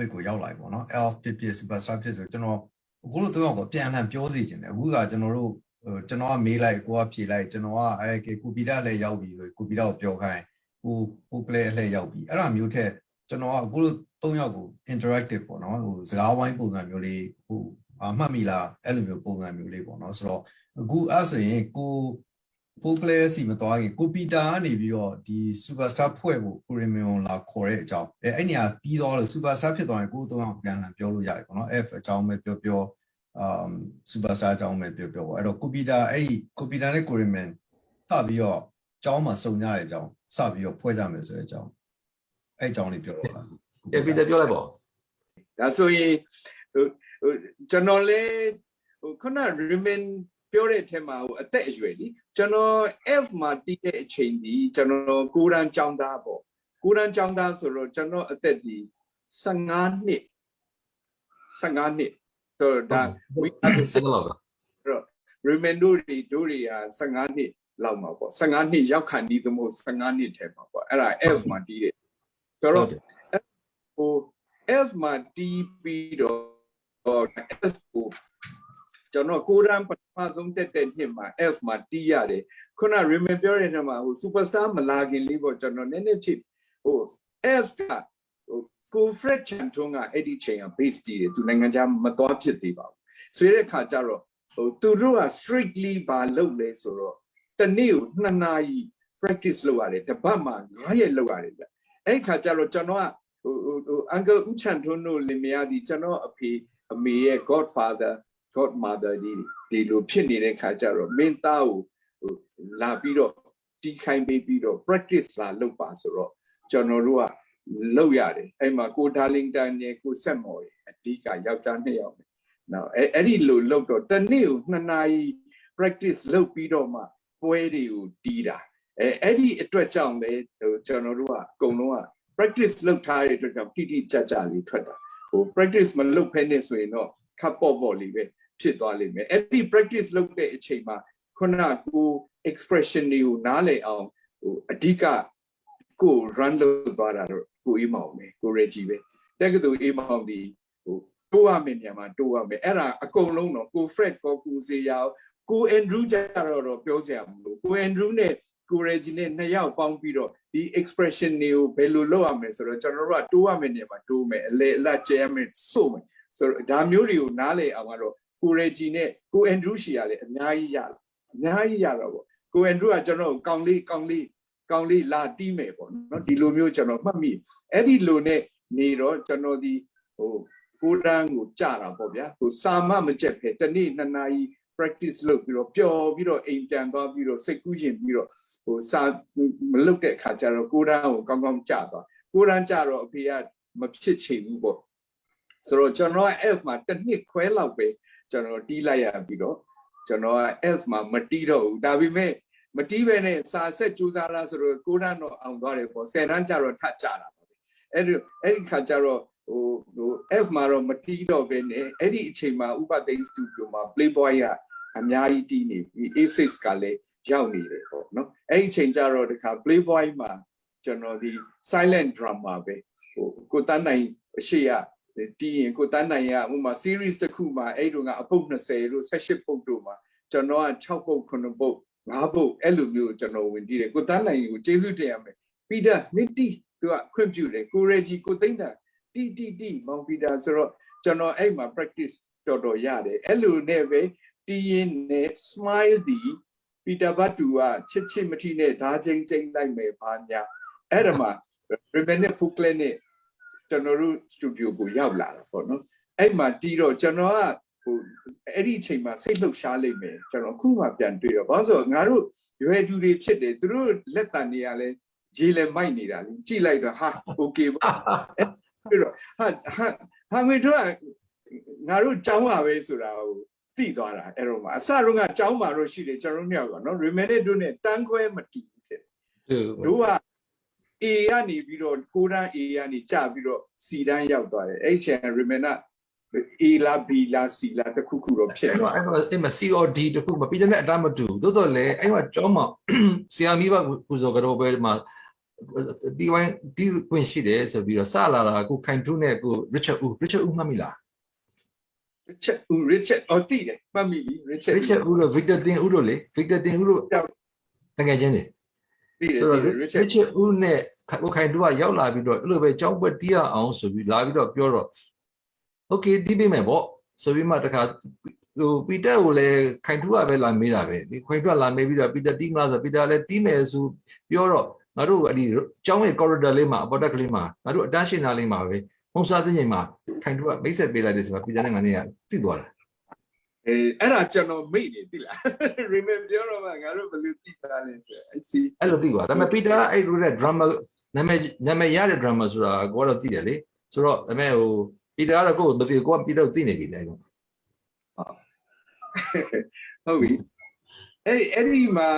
topic ကိုရောက်လာပြီပေါ့နော် elf ဖြစ်ဖြစ် superstar ဖြစ်ဆိုကျွန်တော်အခုလို့တော့ကိုပြန်လှန်ပြောစီခြင်းတယ်အခုကကျွန်တော်တို့ဟိုကျွန်တော်ကမေးလိုက်ကိုကဖြေလိုက်ကျွန်တော်ကအဲကိုပီတာလည်းရောက်ပြီလို့ကိုပီတာကိုပြောခိုင်းကိုကိုကလေးအလှည့်ရောက်ပြီအဲ့ဒါမျိုးထက်ကျွန်တော်ကအခုလို့၃ယောက်ကို interactive ပေါ့နော်ဟိုစကားဝိုင်းပုံစံမျိုးလေးဟိုအမှတ်မိလားအဲ့လိုမျိုးပုံစံမျိုးလေးပေါ့နော်ဆိုတော့အခုအဲ့ဆိုရင်ကို ကိုကလေးစီမသွားခင်ကိုပီတာကနေပြီးတော့ဒီ superstar ဖွဲ့ဖို့ကိုရီမီယွန်လာခေါ်တဲ့အကြောင်းအဲအဲ့နေရာပြီးတော့လို့ superstar ဖြစ်သွားရင်ကိုသုံးအောင်ပြန်လာပြောလို့ရတယ်ပေါ့နော် F အကြောင်းပဲပြောပြောအမ် superstar အကြောင်းပဲပြောပြောပေါ့အဲ့တော့ကိုပီတာအဲ့ဒီကိုပီတာနဲ့ကိုရီမန်စပြီးတော့အကြောင်းမှာစုံကြတဲ့အကြောင်းစပြီးတော့ဖွဲ့ကြမယ်ဆိုတဲ့အကြောင်းအဲ့အကြောင်းလေးပြောတော့လားပြပြပြောလိုက်ပေါ့ဒါဆိုရင်ဟိုဟိုကျွန်တော်လေဟိုခုန remain ပြောတဲ့အထက်မှာဟိုအသက်အရွယ်လीကျွန်တော် F မှာတည်တဲ့အချိန်ဒီကျွန်တော်ကိုရန်ចောင်းသားပေါ့ကိုရန်ចောင်းသားဆိုတော့ကျွန်တော်အသက်ဒီ15နှစ်15နှစ်ဆိုတော့ဒါ we have to စက်လောက်တော့ remain တို့တွေတို့တွေက15နှစ်လောက်မှာပေါ့15နှစ်ရောက်ခံဒီသမို့15နှစ်ထဲမှာပေါ့အဲ့ဒါ F မှာတည်တယ်ဆိုတော့ဟို F မှာတီးပြီးတော့ F ကို ကျွန်တော်ကိုရန်ပထမဆုံးတက်တဲ့နှစ်မှာ F မှာတီးရတယ်ခုန Raymond ပြောတဲ့နှစ်မှာဟို superstar မလာခင်လေးပေါ့ကျွန်တော်နည်းနည်းဖြစ်ဟို F ကဟိုကို Fred Chanton ကအဲ့ဒီချိန်က base တီးတယ်သူနိုင်ငံခြားမသွားဖြစ်သေးပါဘူးဆိုတဲ့ခါကျတော့ဟိုသူတို့က strictly ဘာလုပ်လဲဆိုတော့တစ်နေ့ကို2နာရီ practice လုပ်ရတယ်တစ်ပတ်မှာ9ရက်လုပ်ရတယ်ဗျအဲ့ဒီခါကျတော့ကျွန်တော်ကဟိုဟိုဟို uncle ဦးချန်ထွန်းတို့လင်မယားဒီကျွန်တော်အဖေအမေရဲ့ godfather godmother ဒီဒီလိုဖြစ်နေတဲ့ခါကျတော့မင်းသားကိုဟိုလာပြီးတော့တီးခိုင်းပေးပြီးတော့ practice လာလုပ်ပါဆိုတော့ကျွန်တော်တို့ကလုပ်ရတယ်အဲ့မှာကို darlington နဲ့ကိုဆက်မော်ရဲ့အဓိကယောက်ျားနှစ်ယောက်ပဲနော်အဲ့အဲ့ဒီလိုလုပ်တော့တစ်နေ့ကို2နာရီ practice လုပ်ပြီးတော့မှပွဲတွေကိုတီးတာအဲအဲ့ဒီအတွက်ကြောင့်လေဟိုကျွန်တော်တို့ကအကုန်လုံးက practice လုပ်ထားတဲ့အတွက်ကြောင့်တိတိကျကျလေးထွက်တာဟို practice မလုပ်ဖဲနဲ့ဆိုရင်တော့ခပ်ပေါ့ပေါ့လေးပဲ ဖြစ်သွားလိမ့်မယ်အဲ့ဒီ practice လုပ်တဲ့အချိန်မှာခုနကကို expression တွေကိုနားလည်အောင်ဟိုအဓိကကို run လုပ်သွားတာတော့ကိုအေးမောင်ပဲကို Reggie ပဲတက္ကသိုလ်အေးမောင်ဒီဟိုတိုးရမယ်ညမှာတိုးရမယ်အဲ့ဒါအကုန်လုံးတော့ကို Fred ကိုကိုစေရအောင်ကို Andrew ကြတော့တော့ပြောစရာမလိုကို Andrew နဲ့ကို Reggie နဲ့နှစ်ယောက်ပေါင်းပြီးတော့ဒီ expression တွေကိုဘယ်လိုလုပ်ရမလဲဆိုတော့ကျွန်တော်တို့ကတိုးရမယ်နေမှာတိုးမယ်အလေအလတ်ကျဲမယ်စို့မယ်ဆိုတော့ဒါမျိုးတွေကိုနားလည်အောင်ကတော့ ကို Reggie နဲ့ကို Andrew ရှီရတယ်အများကြီးရအများကြီးရတော့ပေါ့ကို Andrew ကကျွန်တော်ကောင်းလေးကောင်းလေးကောင်းလေးလာတီးမယ်ပေါ့နော်ဒီလိုမျိုးကျွန်တော်မှတ်မိအဲ့ဒီလိုနဲ့နေတော့ကျွန်တော်ဒီဟိုကိုရန်ကိုကြတာပေါ့ဗျာဟိုစာမမကြက်ဖဲတနေ့နှစ်နာရီ practice လုပ်ပြီးတော့ပျော်ပြီးတော့အိမ်တန်သွားပြီးတော့စိတ်ကူးရှင်ပြီးတော့ဟိုစာမလုပ်တဲ့အခါကျတော့ကိုရန်ကိုကောင်းကောင်းကြသွားကိုရန်ကြတော့အဖေကမဖြစ်ချင်ဘူးပေါ့ဆိုတော့ကျွန်တော်က F မှာတစ်နှစ်ခွဲလောက်ပဲ ကျွန်တော်တီးလိုက်ရပြီးတော့ကျွန်တော်က F မှာမတီးတော့ဘူးဒါပေမဲ့မတီးပဲနဲ့စာဆက်ကြိုးစားလားဆိုတော့ကိုရန်တော့အောင်သွားတယ်ပေါ့ဆယ်တန်းကျတော့ထပ်ကြတာပေါ့အဲ့ဒီအဲ့ဒီခါကျတော့ဟိုဟို F မှာတော့မတီးတော့ပဲနဲ့အဲ့ဒီအချိန်မှာဥပသိန်းစတူဒီယိုမှာ Playboy ကအများကြီးတီးနေပြီ A6 ကလည်းရောက်နေတယ်ပေါ့နော်အဲ့ဒီအချိန်ကျတော့တခါ Playboy မှာကျွန်တော်ဒီ silent drama ပဲဟိုကိုတန်းနိုင်အရှိရ တီးရင်ကိုတန်းနိုင်ရဥမာ series တစ်ခုမှာအဲ့တုန်းကအပုတ်20လို့18ပုတ်တို့မှာကျွန်တော်က6ပုတ်9ပုတ်5ပုတ်အဲ့လိုမျိုးကျွန်တော်ဝင်တီးတယ်ကိုတန်းနိုင်ကိုကျေးဇူးတင်ရမယ်ပီတာနစ်တီသူကခွင့်ပြုတယ်ကိုရေဂျီကိုသိမ့်တာတီတီတီမောင်ပီတာဆိုတော့ကျွန်တော်အဲ့မှာ practice တော်တော်ရတယ်အဲ့လိုနဲ့ပဲတီးရင်နဲ့ smile ဒီပီတာဘတ်တူကချစ်ချစ်မထီနဲ့ဓာချင်းချင်းလိုက်မယ်ဘာညာအဲ့ဒါမှာ Remnant Book Club နဲ့ ကျွန်တော်တို့ studio ကိုရောက်လာတာပေါ့နော်အဲ့မှာတီးတော့ကျွန်တော်ကဟိုအဲ့ဒီအချိန်မှာစိတ်လှုပ်ရှားလိမ့်မယ်ကျွန်တော်ခုမှပြန်တွေ့တော့ဘာလို့ဆိုတော့ငါတို့ရွယ်သူတွေဖြစ်တယ်သူတို့လက်တန်နေရလဲရေလည်းမိုက်နေတာလေကြည့်လိုက်တော့ဟာ okay ပါပြီးတော့ဟာဟာဟာမေတို့ကငါတို့ကြောင်းပါပဲဆိုတာဟိုသိသွားတာအဲ့တော့မှအစတုန်းကကြောင်းပါတော့ရှိတယ်ကျွန်တော်တို့မြောက်ကနော် remaining တို့နဲ့တန်းခွဲမတူဘူးဖြစ်သူတို့က A ကနေပြီးတော့ကိုရန် A ကနေကြပြီးတော့ C တန်းရောက်သွားတယ်အဲ့ဒီချိန် remaining A လာ B လာ C လာတစ်ခုခုတော့ဖြစ်အဲ့သွားတော့အဲ့မှာ COD တခုမပြီးတဲ့နဲ့အတားမတူသို့တော့လေအဲ့မှာကျောင်းမှာဆီယာမီဘပူဇော်ကတော့ပဲမှာဒီဝိုင်းဒီကွင်ရှိတယ်ဆိုပြီးတော့စလာတာကိုခိုင်ထုနဲ့ကို Richard U Richard U မှတ်မိလား Richard ဦး Richard အော်တည်တယ်မှတ်မိပြီ Richard Richard U တို့ Victor Tin U တို့လေ Victor Tin U တို့ဟုတ်တကယ်ချင်းနေတ ည်တယ်ဆိုတော့တည်တယ် Richard Richard U နဲ့ကိုခိုင်ထုကရောက်လာပြီးတော့အဲ့လိုပဲကြောင်းပွဲတီးရအောင်ဆိုပြီးလာပြီးတော့ပြောတော့ Okay တီးပေးမယ်ပေါ့ဆိုပြီးမှတခါဟိုပီတာကိုလည်းခိုင်ထုကပဲလာမေးတာပဲဒီခိုင်ထုကလာမေးပြီးတော့ပီတာတီးမလားဆိုပီတာလည်းတီးမယ်ဆိုပြောတော့ငါတို့အဲ့ဒီကျောင်းရဲ့ corridor လေးမှာအပေါ်တက်ကလေးမှာငါတို့အတန်းရှင်းသားလေးမှာပဲပုံစားစင်းချိန်မှာခိုင်ထုကမိတ်ဆက်ပေးလိုက်တယ်ဆိုတော့ပီတာနဲ့ငါနေကတိသွားတာ အေးအဲ့ဒါကျွန်တော်မိတ်နေတည်လား remember ပြောတော့မှငါတို့ဘယ်လိုတည်သားလဲဆိုအဲ့စီအဲ့လိုတိသွားဒါပေမဲ့ပီတာကအဲ့လိုတဲ့ drama နာမည်နာမည်ရတဲ့ drama ဆိုတာကိုကတော့သိတယ်လေဆိုတော့ဒါပေမဲ့ဟိုပီတာကတော့ကိုယ်မသိကိုကပီတာကိုသိနေပြီလေအဲ့လိုဟုတ်ပြီအဲ့ဒီအဲ့ဒီမှာ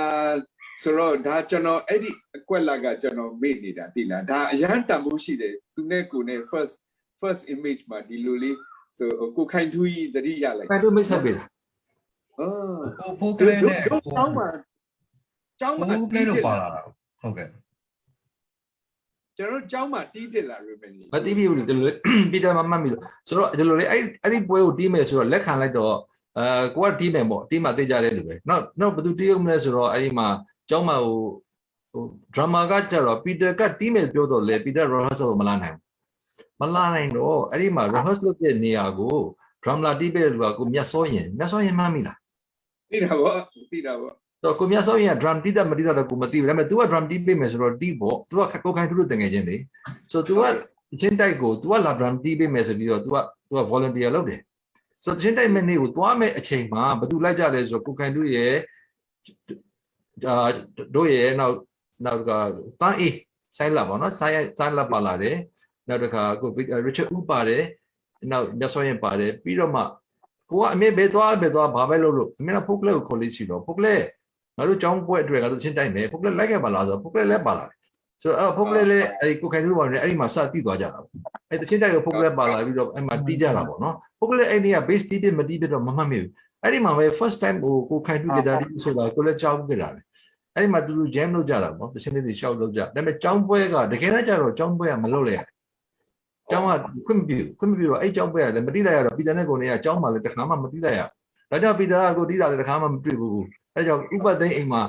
ဆိုတော့ဒါကျွန်တော်အဲ့ဒီအကွက်လက်ကကျွန်တော်မေ့နေတာတည်လားဒါအရန်တန်ဖို့ရှိတယ်သူနဲ့ကိုနဲ့ first first image မှာဒီလိုလေး ဆိုကိုခိုင်ထူးကြီးတတိရလိုက်ခိုင်ထုမိတ်ဆက်ပေးတာအာကိုဖိုးကလေးနဲ့တို့ကျောင်းမှာကျောင်းမှာဖိုးကလေးတို့ပါလာတာဟုတ်ကဲ့ကျွန်တော်ကျောင်းမှာတီးဖြစ်လာ remember မတိပြီဘူးဒီလိုလေပီတာမမှတ်မိလို့ဆိုတော့ဒီလိုလေအဲ့အဲ့ဒီပွဲကိုတီးမယ်ဆိုတော့လက်ခံလိုက်တော့အဲကိုကတီးမယ်ပေါ့တီးမှသိကြတဲ့လူပဲနောက်နောက်ဘယ်သူတီးအောင်မလဲဆိုတော့အဲ့ဒီမှာကျောင်းမှာဟိုဟို drama ကကြတော့ပီတာကတီးမယ်ပြောတော့လေပီတာ rehearsal မလာနိုင်ဘူး မလာနိုင်တော့အဲ့ဒီမှာ rehearsal လုပ်တဲ့နေရာကို drama တီးပေးတဲ့လူကကိုမြတ်စောရင်မြတ်စောရင်မှတ်မိလား တီးတာပေါ့တီးတာပေါ့ တော့ကိုမြတ်စောရင်က drum တီးတာမတီးတာတော့ကိုမသိဘူးဒါပေမဲ့ तू က drum တီးပေးမယ်ဆိုတော့တီးပေါ့ तू ကကိုခိုင်သူတို့တငယ်ချင်းလေဆိုတော့ तू ကချင်းတိုက်ကို तू ကလာ drum တီးပေးမယ်ဆိုပြီးတော့ तू က तू က volunteer လုပ်တယ်ဆိုတော့ချင်းတိုက်မဲ့နေ့ကိုသွားမဲ့အချိန်မှာဘယ်သူလိုက်ကြလဲဆိုတော့ကိုခိုင်သူရဲ့အာတို့ရဲ့နောက်နောက်ကတန်းအေးဆိုင်လာပါတော့ဆိုင်ဆိုင်လာပါလာတယ် နောက်တစ်ခါအခု Richard U ပါတယ်နောက်ညဆောင်းရင်ပါတယ်ပြီးတော့မှကိုကအမေပဲသွားပဲသွားဘာပဲလုပ်လို့အမေကပုတ်ကလက်ကိုခေါ်လေးရှိတော့ပုတ်ကလက်ငါတို့ကျောင်းပွဲအတွက်ကတော့ချင်းတိုက်မယ်ပုတ်ကလက်လိုက်ခဲ့ပါလားဆိုပုတ်ကလက်လည်းပါလာတယ်ဆိုတော့အဲပုတ်ကလက်လည်းအဲဒီကိုခိုင်လူပါနေအဲ့ဒီမှာစတိသွားကြတာပေါ့အဲတချင်းတိုက်ကိုပုတ်ကလက်ပါလာပြီးတော့အဲ့မှာတီးကြတာပေါ့နော်ပုတ်ကလက်အဲ့ဒီက base တီးပြမတီးပြတော့မမှတ်မိဘူးအဲ့ဒီမှာပဲ first time ကိုကိုခိုင်လူကြတာဒီဆိုတာကိုလည်းကြောက်ကြတာပဲအဲ့ဒီမှာသူတို့ jam လုပ်ကြတာပေါ့တချင်းလေးတွေရှောက်လုပ်ကြဒါပေမဲ့ကျောင်းပွဲကတကယ်တော့ကျတော့ကျောင်းပွဲကမလုပ်လိုက်ရဘူး င်းကခွင့်မပြုခွင့်မပြုတော့အဲ့ကျောင်းပွဲကလည်းမတိလိုက်ရတော့ပီတာနဲ့ကိုနေကကျောင်းမှာလည်းတခါမှမတိလိုက်ရဒါကြောင့်ပီတာကကိုတိတာလည်းတခါမှမတွေ့ဘူးအဲကြောင့်ဥပသိန်းအိမ်မှာ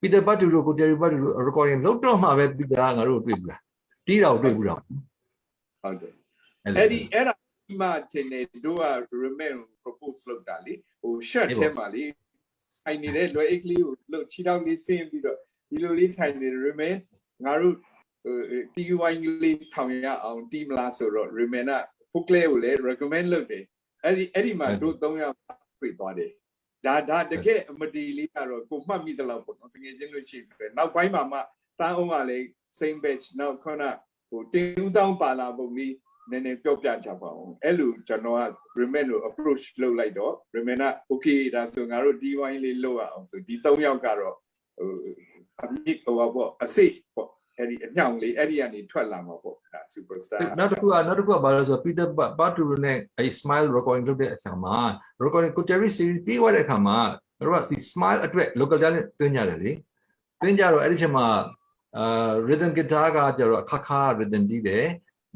ပီတာဘတ်တူတို့ကိုတယ်ရီဘတ်တူတို့ recording လုပ်တော့မှပဲပီတာကငါတို့တွေ့ဘူးလားတီးတာကိုတွေ့ဘူးတော့ဟုတ်တယ်အဲ့အဲ့ဒီအဲ့ဒါဒီမှာတင်နေတို့က remember propose လုပ်တာလေဟို shirt ထဲမှာလေထိုင်နေတဲ့လွယ်အိတ်ကလေးကိုလို့ခြေထောက်လေးဆင်းပြီးတော့ဒီလိုလေးထိုင်နေ remember ငါတို့ဟို တီဝိုင်းလေးထောင်ရအောင်တီးမလားဆိုတော့ remember ဖုတ်ကလေးကိုလည်း recommend လုပ်တယ်အဲ့ဒီအဲ့ဒီမှာတို့၃ယောက်တွေ့သွားတယ်ဒါဒါတကယ်အမတီလေးကတော့ကိုမှတ်မိသလောက်ပေါ့နော်တကယ်ချင်းလို့ရှိတယ်နောက်ပိုင်းမှာမှတန်းအောင်ကလည်း same batch နောက်ခုနဟိုတင်းဦးတောင်းပါလာပုံလေးနည်းနည်းပြောပြကြပါအောင်အဲ့လိုကျွန်တော်က remain ကို approach လုပ်လိုက်တော့ remain က okay ဒါဆိုငါတို့ D1 လေးလုပ်ရအောင်ဆိုဒီ၃ယောက်ကတော့ဟိုအမြင့်ဟိုပါပေါ့အစိတ်ပေါ့ အဲ့ဒီအညောင်လေးအဲ့ဒီကနေထွက်လာမှာပေါ့ဒါ superstar နောက်တစ်ခုကနောက်တစ်ခုကဘာလဲဆိုတော့ Peter Batu နဲ့အဲ smile recording လုပ်တဲ့အခါမှာ recording ကို Terry series ပြီးသွားတဲ့အခါမှာတို့ကဒီ smile အတွက် local talent တွင်းကြတယ်လေတွင်းကြတော့အဲ့ဒီချိန်မှာအာ rhythm guitar ကကျတော့အခါခါ rhythm တီးတယ်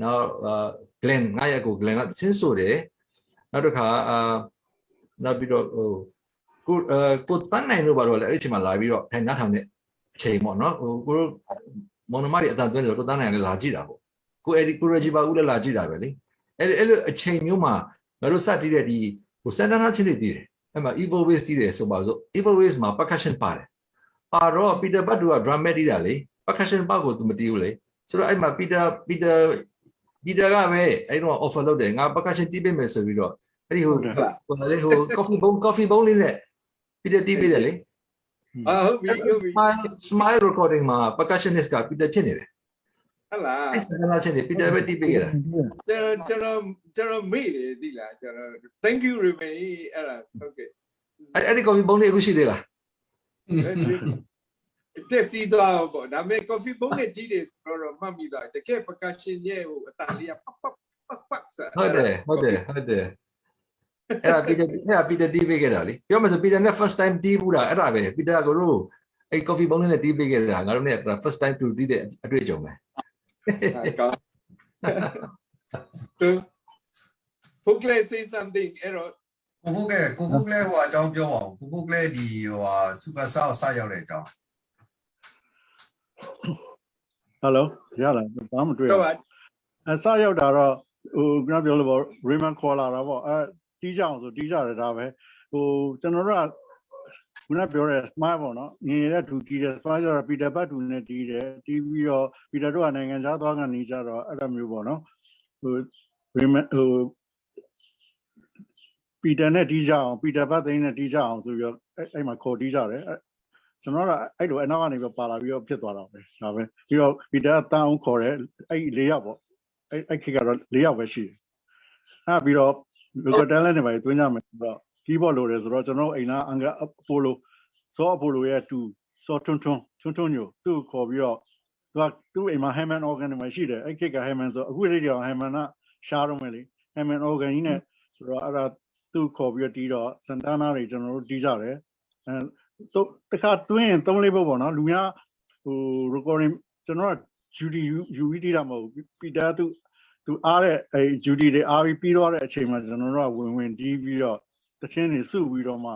နောက်အာ Glenn ငါရဲ့ကို Glenn ကချင်းဆိုတယ်နောက်တစ်ခါအာနောက်ပြီးတော့ဟိုကိုအာကိုတန်းနိုင်လို့ပါတော့လေအဲ့ဒီချိန်မှာလာပြီးတော့ထိုင်နှားထောင်တဲ့အချိန်ပေါ့နော်ဟိုကို မောင်နှမတွေအတန်သွင်းတယ်ကိုတန်းနိုင်လည်းလာကြည့်တာပေါ့ကိုအဲ့ဒီကိုရဂျီပါဦးလည်းလာကြည့်တာပဲလေအဲ့ဒီအဲ့လိုအချိန်မျိုးမှာငါတို့စတီးတဲ့ဒီဟိုစန်တနာချင်းတွေတီးတယ်အဲ့မှာ evil ways တီးတယ်ဆိုပါစို့ evil ways မှာ percussion ပါတယ်ပါတော့ Peter Butt က drum mat တီးတာလေ percussion ပါကိုသူမတီးဘူးလေဆိုတော့အဲ့မှာ Peter Peter Peter ကပဲအဲ့တော့ offer လုပ်တယ်ငါ percussion တီးပေးမယ်ဆိုပြီးတော့အဲ့ဒီဟိုဟိုလေဟို coffee bone coffee bone လေးနဲ့ Peter တီးပေးတယ်လေ အာဟုတ်ပြီဟုတ်ပြီ smile smile recording မှာ percussionist က Peter ဖြစ်နေတယ်ဟတ်လားအဲ့စကားချင်းတွေ Peter ပဲတီးပေးခဲ့တာကျွန်တော်ကျွန်တော်ကျွန်တော်မေ့တယ်ဒီလားကျွန်တော် thank you remain အဲ့ဒါဟုတ်ကဲ့အဲ့အဲ့ဒီ coffee bone လေးအခုရှိသေးလားတက်စီတော့ပေါ့ဒါပေမဲ့ coffee ဘုံနဲ့တီးတယ်ဆိုတော့မှတ်မိသွားတကယ် percussion ရဲ့ဟိုအတန်လေးကပတ်ပတ်ပတ်ပတ်ဆာဟုတ်တယ်ဟုတ်တယ်ဟုတ်တယ် အဲ့ဒါပီတာအဲ့ဒါပီတာတီးပေးခဲ့တာလေပြောမှဆိုပီတာနဲ့ first time တီးဘူးတာအဲ့ဒါပဲပီတာကိုတို့အဲ့ coffee ဘုံလေးနဲ့တီးပေးခဲ့တာငါတို့နဲ့ first time to တီးတဲ့အတွေ့အကြုံပဲကောင်း to Google say something အဲ့တော့ကိုဖို့ကဲကိုဖို့ကလဲဟိုအကြောင်းပြောပါဦးကိုဖို့ကလဲဒီဟိုဟာ super star ကိုစရောက်တဲ့အကြောင်း Hello ရလားဘာမှမတွေ့ဘူးအစရောက်တာတော့ဟိုကျွန်တော်ပြောလို့ပေါ့ Raymond ခေါ်လာတာပေါ့အဲ တီးကြအောင်ဆိုတီးကြတယ်ဒါပဲဟိုကျွန်တော်တို့ကခုနပြောတဲ့ smile ပေါ့နော်ငင်ရတဲ့သူတီးတယ် smile ကျတော့ Peter ဘတ်တူနဲ့တီးတယ်တီးပြီးတော့ Peter တို့ကနိုင်ငံခြားသွားကနေကြတော့အဲ့လိုမျိုးပေါ့နော်ဟို Raymond ဟို Peter နဲ့တီးကြအောင် Peter ဘတ်သိန်းနဲ့တီးကြအောင်ဆိုပြီးတော့အဲ့အဲ့မှာခေါ်တီးကြတယ်အဲ့ကျွန်တော်ကအဲ့လိုအနောက်ကနေပြီးပါလာပြီးတော့ဖြစ်သွားတာပဲဒါပဲပြီးတော့ Peter ကတန်းအောင်ခေါ်တယ်အဲ့၄ယောက်ပေါ့အဲ့အဲ့ခေတ်ကတော့၄ယောက်ပဲရှိတယ်။အဲ့ပြီးတော့ local talent တွေပဲတွင်းကြမယ်ဆိုတော့ keyboard လိုတယ်ဆိုတော့ကျွန်တော်အိမ်နာအင်္ဂအပိုလိုစောအပိုလိုရဲ့တူစောထွန်းထွန်းထွန်းထွန်းညိုသူ့ကိုခေါ်ပြီးတော့သူကသူ့အိမ်မှာ Hammond organ တွေမှာရှိတယ်အဲ့ခေတ်က Hammond ဆိုအခုလေးတောင် Hammond ကရှားတော့မယ်လေ Hammond organ ကြီးနဲ့ဆိုတော့အဲ့ဒါသူ့ခေါ်ပြီးတော့တီးတော့ Santana တွေကျွန်တော်တို့တီးကြတယ်အဲတော့တခါတွင်းရင်၃လေးပုတ်ပေါ့နော်လူများဟို recording ကျွန်တော်က Judy ယူပြီးတီးတာမဟုတ်ဘူး Peter သူ သူအားတဲ့အဲ Judy တွေအားပြီးပြီးတော့တဲ့အချိန်မှာကျွန်တော်တို့ကဝင်ဝင်တီးပြီးတော့တချင်းတွေစုပြီးတော့မှ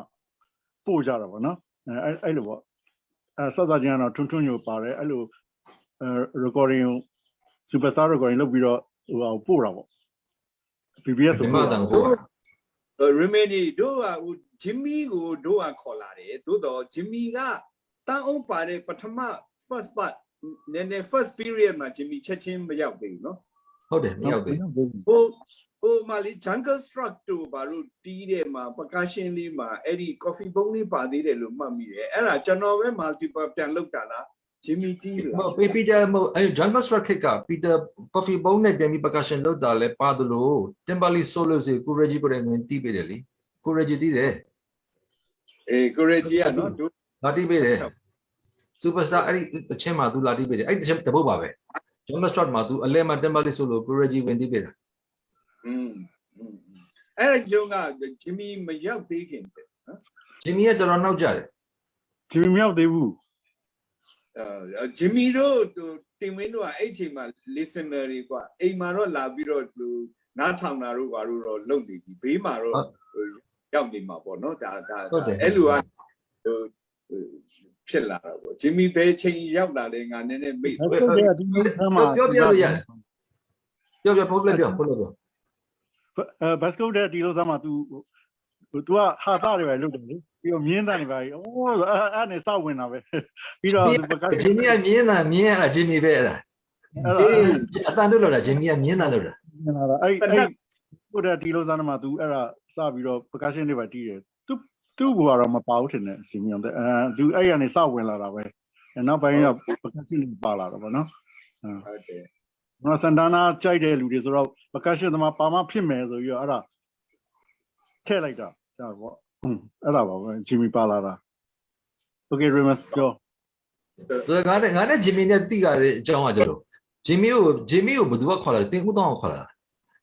ပို့ကြတာပေါ့နော်အဲအဲ့အဲ့လိုပေါ့အဲစသချင်းကတော့ထွန်းထွန်းညိုပါတယ်အဲ့လိုအဲ recording superstar recording လုပ်ပြီးတော့ဟိုဟာပို့တာပေါ့ PBS ဒီ ဆို မှာ ပို့ တ တာ န်ကို remedy တို့ကဟိုဂျင်မီကိုတို့ကခေါ်လာတယ်သို့တော့ဂျင်မီကတန်းအောင်ပါတဲ့ပထမ first part နည်းနည်း first period မှာဂျင်မီချက်ချင်းမရောက်သေးဘူးเนาะ ဟုတ်တယ်မရောက်သေးဟိုဟိုမာလီ jungle struck တို့ဘာလို့တီးတဲ့မှာ percussion လေးမှာအဲ့ဒီ coffee ဘုံလေးပါသေးတယ်လို့မှတ်မိတယ်အဲ့ဒါကျွန်တော်ပဲ multiple ပြန်လုပ်တာလားဂျင်မီတီးဘူးလားဟိုပီတာမိုအဲ jungle struck kick က Peter coffee ဘုံနဲ့ပြန်ပြီး percussion လုပ်တာလဲပါသလို Timberly solo စီကို Reggie ကိုလည်းဝင်တီးပေးတယ်လीကို Reggie တီးတယ်အေးကိုရဂျီကနော်တို့လာတီးပေးတယ် superstar အဲ့ဒီအချင်းမှာသူလာတီးပေးတယ်အဲ့ဒီအချင်းတပုတ်ပါပဲ John Mastrat မှာ तू အလဲမှာ Timberlake ဆိုလို့ Courage ဝင်သိခဲ့တာอืมအဲ့ဒါဂျုံကဂျင်မီမရောက်သေးခင်တဲ့နော်ဂျင်မီကတော်တော်နောက်ကျတယ်ဂျင်မီမရောက်သေးဘူးအဲဂျင်မီတို့တင်ဝင်းတို့ကအဲ့ချိန်မှာ listener တွေကွာအိမ်မှာတော့လာပြီးတော့လူနားထောင်တာတို့ဘာလို့တော့လုပ်နေကြီးဘေးမှာတော့ရောက်နေမှာပေါ့နော်ဒါဒါအဲ့လိုကဟို ဖြစ်လာတာပေါ့ဂျင်မီဘယ်ချိန်ရောက်လာလဲငါနည်းနည်းမေ့ အဲ့ဒါကဒီလိုဆမ်းမှာ ပြောပြောလို့ရတယ်ပြောပြောပုတ်လည်းပြောပုတ်လည်းပြော အဲဘတ်စကုတ်တဲ့ဒီလိုဆမ်းမှာ तू ဟို तू ကဟာတာတွေပဲလုပ်တယ်လေပြီးတော့မြင်းတန်တွေပါအိုးအဲ့အဲ့နဲ့စောက်ဝင်တာပဲပြီးတော့ပက ဂျင်မီကမြင်းတာမြင်းအဲ့ဒါဂျင်မီပဲအဲ့ဒါ အဲ့ဒါ အတန်တို့လို့တာဂျင်မီကမြင်းတာလို့တာ အဲ့အဲ့ကိုတဲ့ဒီလိုဆမ်းမှာ तू အဲ့ဒါစပြီးတော့ percussion တွေပါတီးတယ် तू သူ့ဘောကတော့မပါဘူးထင်တယ်စီမီအောင်တဲ့အဲ तू အဲ့ရနေစောက်ဝင်လာတာပဲနောက်ပိုင်းက percussion တွေပါလာတော့ဗောနော် ဟုတ်တယ် နော်စန်တာနာကြိုက်တဲ့လူတွေဆိုတော့ percussion သမားပါမဖြစ်မယ်ဆိုပြီးတော့အဲ့ဒါထည့်လိုက်တာကျတော့ဗောอืมအဲ့ဒါပါပဲဂျီမီပါလာတာ Okay Remus ပြော ဆိုတော့ငါနဲ့ငါနဲ့ဂျင်မီနဲ့တိရတဲ့အကြောင်းကကျတော့ဂျင်မီကိုဂျင်မီကိုဘယ်သူကခေါ်လာတင်ဦးတောင်းကိုခေါ်လာ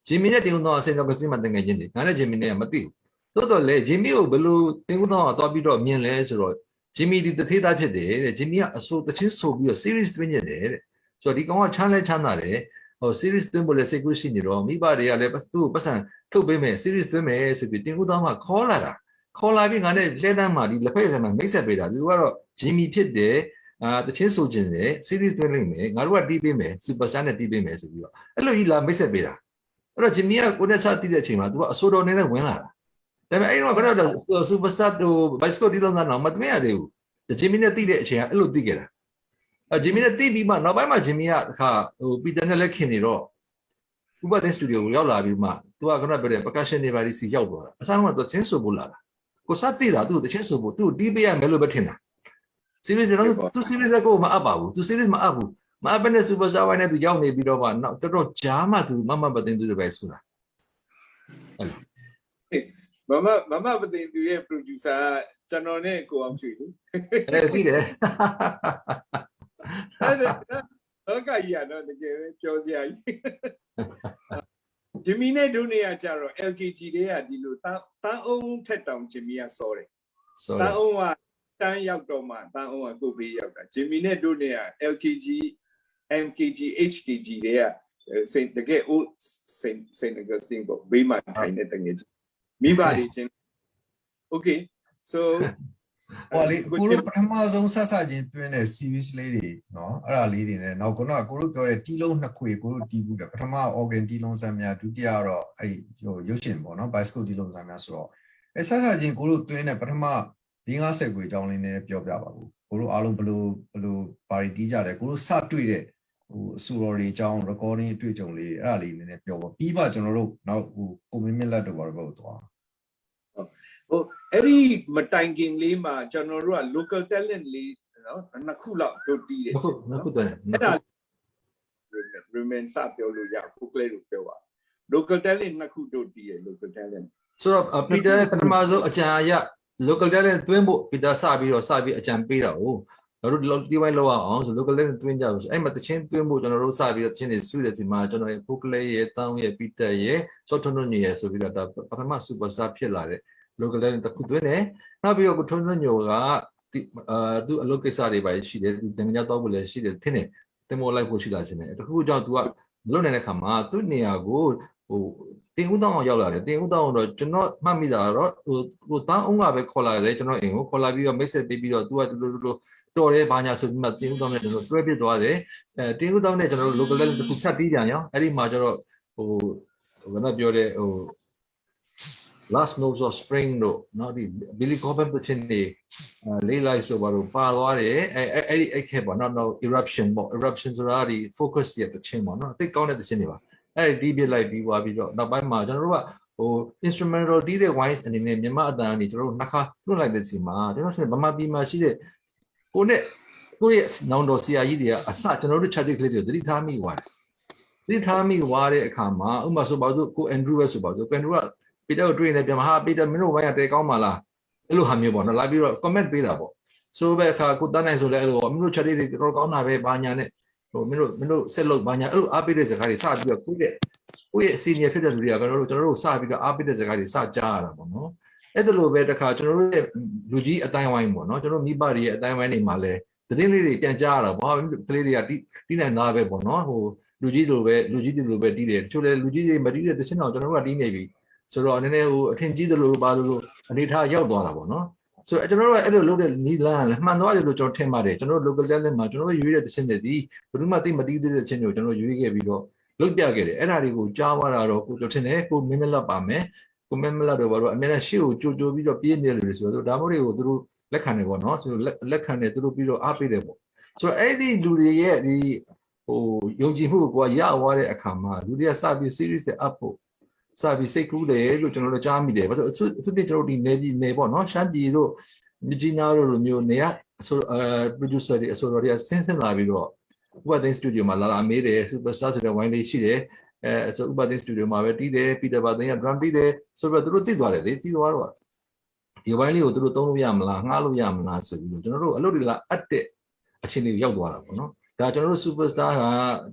ဂျင်မီနဲ့တင်ဦးတောင်းအစင်တော့ကစင်မတင်ငယ်ချင်းတွေငါနဲ့ဂျင်မီနဲ့ကမသိဘူး တိုးတော့လေဂျင်မီကိုဘယ်လိုတင်ဦးတောင်းကတော့ပြီးတော့မြင်လဲဆိုတော့ဂျင်မီဒီတသေးသားဖြစ်တယ်တဲ့ဂျင်မီကအဆိုတချင်းဆိုပြီးတော့ series တွင်းနေတယ်တဲ့ဆိုတော့ဒီကောင်ကချမ်းလဲချမ်းသာတယ်ဟို series တွင်းပေါ်လဲစိတ်ကူးရှိနေတော့မိဘတွေကလည်းသူ့ကိုပတ်စံထုတ်ပေးမယ် series တွင်းမယ်ဆိုပြီးတင်ဦးတောင်းကခေါ်လာတာခေါ်လာပြီးငါနဲ့လဲတန်းမှာဒီလက်ဖက်ဆိုင်မှာမိတ်ဆက်ပေးတာသူကတော့ဂျင်မီဖြစ်တယ်အာတချင်းဆိုခြင်းတယ် series သွင်းလိုက်မယ်ငါတို့ကတီးပေးမယ် superstar နဲ့တီးပေးမယ်ဆိုပြီးတော့အဲ့လိုကြီးလာမိတ်ဆက်ပေးတာအဲ့တော့ဂျင်မီကကိုနဲ့ချတီးတဲ့အချိန်မှာ तू ကအဆိုတော်နေနဲ့ဝင်လာတာဒါ ပေမဲ့အဲ့တော့ကတော့ superstar တို့ bicycle တီးတော့တော့မတွင်ရသေးဘူးဂျင်မီနဲ့တီးတဲ့အချိန်ကအဲ့လိုတီးခဲ့တာအဲ့ဂျင်မီနဲ့တီးပြီးမှနောက်ပိုင်းမှာဂျင်မီကတစ်ခါဟိုပီတာနဲ့လက်ခင်နေတော့ဥပဒေစတူဒီယိုကိုရောက်လာပြီးမှ तू ကခုနပြောတဲ့ percussion တွေပါလိစီရောက်သွားတာအစားက तू ချင်းဆိုဖို့လာတာကိုစတီးတာသူ့တချင်းဆိုဖို့သူ့တီးပေးရမယ်လို့ပဲထင်တာ series တော့သူ series ကိုမအပ်ပါဘူးသူ series မအပ်ဘူးမအပ်ဘဲနဲ့ super star ဝိုင်းနဲ့သူရောက်နေပြီးတော့မှတော့တော်တော်ကြားမှသူမမပတင်သူတွေပဲဆိုတာ မမမမပသိသူရဲ့ producer ကျွန်တော်နဲ့ကိုအောင်ချွေလေအဲ့ဒါသိတယ်အဲ့ဒါတော့ကကြီးကတော့တကယ်ပဲပြောစရာကြီးဂျမီနဲ့ဒုနေရကြတော့ LKG တွေကဒီလိုတန်တန်အောင်ထက်တောင်ဂျမီကစောတယ်တန်အောင်ကတန်းရောက်တော့မှတန်အောင်ကကိုပေးရောက်တာဂျမီနဲ့ဒုနေရ LKG MKG HKG တွေကစိန်တကယ် old စိန်စိန်အဂစတင်ပေါ့ဘေးမှာထိုင်တဲ့တငယ်ကြီး မိဘတွေချင်း Okay so ဟောလေကိုတို့ပထမဆုံးဆက်ဆချင်းတွင်းတဲ့ series လေးတွေเนาะအဲ့ဒါလေးတွေနဲ့နောက်ခုနကကိုတို့ပြောတဲ့တီလုံးနှစ်ခွေကိုတို့တီးဘူးတယ်ပထမ organ တီလုံးစမ်းများဒုတိယတော့အဲ့ဟိုရုပ်ရှင်ပေါ့เนาะ bicycle တီလုံးစမ်းများဆိုတော့အဲ့ဆက်ဆချင်းကိုတို့တွင်းတဲ့ပထမ50ခွေအကြောင်းလေးနဲ့ပြောပြပါဘူးကိုတို့အားလုံးဘယ်လိုဘယ်လိုပါရီတီးကြတယ်ကိုတို့စတွေ့တဲ့ဟိုအစူတော်တွေအကြောင်း recording အတွေ့အကြုံလေးအဲ့ဒါလေးနည်းနည်းပြောပါပြီးမှကျွန်တော်တို့နောက်ဟိုကိုမင်းမြင့်လက်တို့ဘာလို့ပြောသွား ဟိုအဲ့ဒီမတိုင်ခင်လေးမှာကျွန်တော်တို့က local talent လေးနော်နှစ်ခုလောက်တို့တီးတယ်နှစ်ခုနှစ်ခုတည်းအဲ့ဒါ remain စပြောလို့ရခုကလေးလို့ပြောပါ local talent နှစ်ခုတို့တီးတယ် local talent ဆိုတော့ပီတာပထမဆုံးအကြံအရ local talent တွင်းဖို့ပီတာစပြီးတော့စပြီးအကြံပေးတာ哦ကျွန်တော်တို့ဒီဝိုင်းလောက်အောင်ဆို local talent တွင်းကြလို့အဲ့မှာတချင်းတွင်းဖို့ကျွန်တော်တို့စပြီးတော့တချင်းတွေဆွေးတဲ့ဒီမှာကျွန်တော်ရဲ့ book လေးရဲ့တောင်းရဲ့ပီတာရဲ့ short term ညရဲ့ဆိုပြီးတော့ဒါပထမ superstar ဖြစ်လာတဲ့ local talent တစ်ခုတွင်းတယ်နောက်ပြီးတော့ကိုထုံးထွန်းညိုကဒီအာသူအလုပ်ကိစ္စတွေပါရှိတယ်သူတင်ကြတော့ဖို့လည်းရှိတယ်ထင်တယ်တင်မောလိုက်ဖို့ရှိတာရှင်တယ်တခုကြောင့် तू ကမလွတ်နိုင်တဲ့ခါမှာသူ့နေရာကိုဟိုတင်ဦးတောင်းအောင်ရောက်လာတယ်တင်ဦးတောင်းအောင်တော့ကျွန်တော်မှတ်မိတာတော့ဟိုဟိုတန်းအောင်ကပဲခေါ်လာတယ်ကျွန်တော်အိမ်ကိုခေါ်လာပြီးတော့မိတ်ဆက်ပေးပြီးတော့ तू ကတူတူတူတော်တယ်ဘာညာဆိုပြီးမှတင်ဦးတောင်းနဲ့ကျွန်တော်တွဲပြစ်သွားတယ်အဲတင်ဦးတောင်းနဲ့ကျွန်တော်တို့ local level တစ်ခုဖြတ်ပြီးကြရောအဲ့ဒီမှာကျတော့ဟိုဟိုကပြောတဲ့ဟို last notes of spring တို့နော်ဒီ Billy Cobham တို့ချင်းနေလေးလိုက်ဆိုပါတော့ပါသွားတယ်အဲအဲ့ဒီအဲ့ခဲပေါ့နော်နော် eruption ပေါ့ eruption ဆိုတာဒီ focus ရဲ့တချင်းပေါ့နော်အသိကောင်းတဲ့တချင်းတွေပါအဲ့ဒီပြစ်လိုက်ပြီးွားပြီးတော့နောက်ပိုင်းမှာကျွန်တော်တို့ကဟို instrumental တီးတဲ့ wise အနေနဲ့မြန်မာအတန်အနေကျွန်တော်တို့နှခါလွှတ်လိုက်တဲ့ချိန်မှာကျွန်တော်ဆိုဗမာပြည်မှာရှိတဲ့ကိုနဲ့ကိုရဲ့နောင်တော်ဆရာကြီးတွေကအစကျွန်တော်တို့ chat ကလေးတွေသတိထားမိွားတယ်သတိထားမိွားတဲ့အခါမှာဥပမာဆိုပါစို့ကို Andrew ပဲဆိုပါစို့ကို Andrew က ပီတာကိုတွေ့နေပြန်မှာဟာပီတာမင်းတို့ဘိုင်းကတဲကောင်းပါလားအဲ့လိုဟာမျိုးပေါ့နော်လာပြီးတော့ comment ပေးတာပေါ့ဆိုပဲအခါကိုတန်းနိုင်ဆိုလဲအဲ့လိုမင်းတို့ chat တွေတော်တော်ကောင်းတာပဲဘာညာနဲ့ဟိုမင်းတို့မင်းတို့ဆက်လုပ်ဘာညာအဲ့လိုအားပေးတဲ့စကားတွေစပြီးတော့ကိုယ့်ရဲ့ကိုယ့်ရဲ့ senior ဖြစ်တဲ့လူတွေကကျွန်တော်တို့ကျွန်တော်တို့စပြီးတော့အားပေးတဲ့စကားတွေစကြားရတာပေါ့နော်အဲ့ဒါလိုပဲတခါကျွန်တော်တို့ရဲ့လူကြီးအတိုင်းဝိုင်းပေါ့နော်ကျွန်တော်မိဘတွေရဲ့အတိုင်းဝိုင်းတွေမှာလဲသတင်းလေးတွေပြန်ကြားရတာပေါ့ကလေးတွေကတီးတီးနိုင်သားပဲပေါ့နော်ဟိုလူကြီးလိုပဲလူကြီးတွေလိုပဲတီးတယ်တချို့လဲလူကြီးတွေမတီးတဲ့တခြင်းတော့ကျွန်တော်တို့ကတီးနေပြီ ဆိုတော့နည်းနည်းဟိုအထင်ကြီးသလိုပါလို့အနေထားရောက်သွားတာပေါ့နော်ဆိုတော့ကျွန်တော်တို့ကအဲ့လိုလုပ်တဲ့နီလန်းမှန်သွားတယ်လို့ကျွန်တော်ထင်ပါတယ်ကျွန်တော်တို့ local talent မှာကျွန်တော်တို့ရွေးတဲ့တခြင်းတွေဒီဘယ်သူမှသိမတီးသေးတဲ့တခြင်းတွေကိုကျွန်တော်ရွေးခဲ့ပြီးတော့လုပ်ပြခဲ့တယ်အဲ့ဒါတွေကိုကြားသွားတာတော့ကိုကျွန်တော်ထင်တယ်ကိုမင်းမလတ်ပါမယ်ကိုမင်းမလတ်တော့ဘာလို့အများနဲ့ရှေ့ကိုကြိုကြိုပြီးတော့ပြေးနေတယ်လို့ဆိုတော့ဒါမှမဟုတ်တွေကိုသူတို့လက်ခံတယ်ပေါ့နော်ဆိုတော့လက်ခံတယ်သူတို့ပြီးတော့အားပေးတယ်ပေါ့ဆိုတော့အဲ့ဒီလူတွေရဲ့ဒီဟိုယုံကြည်မှုကိုကရသွားတဲ့အခါမှာလူတွေကစပြီး series တွေ up ဖို့ စပြီးစိတ်ကူးတယ်လို့ကျွန်တော်တို့ကြားမိတယ်ဘာလို့အထူးအထူးကျွန်တော်ဒီနေပြည်နေပေါ့နော်ရှမ်းပြည်တို့မြကြီးနားတို့လိုမျိုးနေရဆိုအဲ producer တွေအဆိုတော်တွေကဆင်းဆင်းလာပြီးတော့ဥပဒေစတူဒီယိုမှာလာလာမေးတယ် superstar ဆိုတဲ့ဝိုင်းလေးရှိတယ်အဲဆိုဥပဒေစတူဒီယိုမှာပဲတီးတယ်ပီတာဘာသိန်းက drum တီးတယ်ဆိုတော့သူတို့သိသွားတယ်လေတီးသွားတော့ဒီဝိုင်းလေးကိုသူတို့သုံးလို့ရမလားငှားလို့ရမလားဆိုပြီးတော့ကျွန်တော်တို့အလုပ်တွေလာအပ်တဲ့အခြေအနေကိုရောက်သွားတာပေါ့နော်ဒါကျွန်တော်တို့ superstar က